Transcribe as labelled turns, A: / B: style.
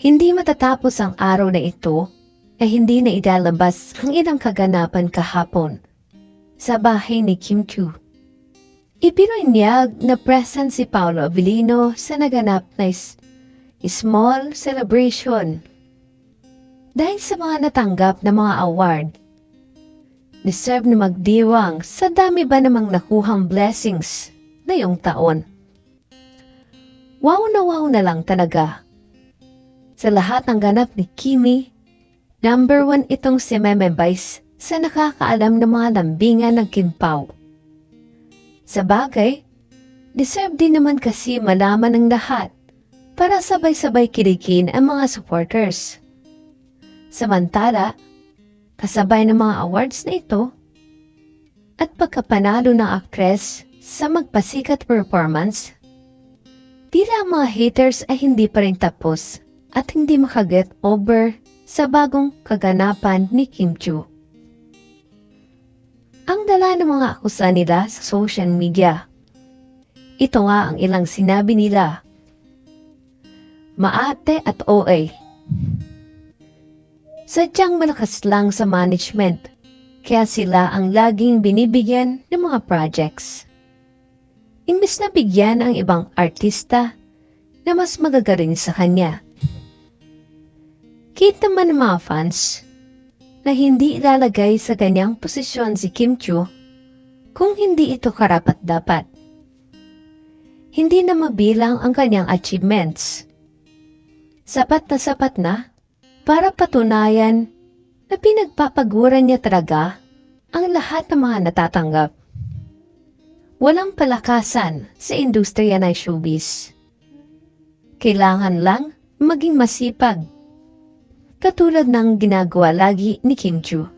A: Hindi matatapos ang araw na ito ay hindi na idalabas ang ilang kaganapan kahapon sa bahay ni Kim Chu. Ipinonyag na present si Paolo Avellino sa naganap na small celebration. Dahil sa mga natanggap na mga award, deserve na magdiwang sa dami ba namang nakuhang blessings na yung taon. Wow na wow na lang talaga. Sa lahat ng ganap ni Kimi, number one itong si Meme Vice sa nakakaalam ng mga lambingan ng Kimpaw. Sa bagay, deserve din naman kasi malaman ng lahat para sabay-sabay kilikin ang mga supporters. Samantala, kasabay ng mga awards na ito, at pagkapanalo ng aktres sa magpasikat performance, tila ang mga haters ay hindi pa rin tapos at hindi makaget over sa bagong kaganapan ni Kim Chu. Ang dala ng mga akusa nila sa social media. Ito nga ang ilang sinabi nila. Maate at OA. Sadyang malakas lang sa management, kaya sila ang laging binibigyan ng mga projects. Imbes na bigyan ang ibang artista na mas magagaling sa kanya. Kita man ng mga fans na hindi ilalagay sa ganyang posisyon si Kim Chu kung hindi ito karapat-dapat. Hindi na mabilang ang kanyang achievements. Sapat na sapat na para patunayan na pinagpapaguran niya talaga ang lahat ng mga natatanggap. Walang palakasan sa industriya ng showbiz. Kailangan lang maging masipag. Katulad ng ginagawa lagi ni Kim Chu.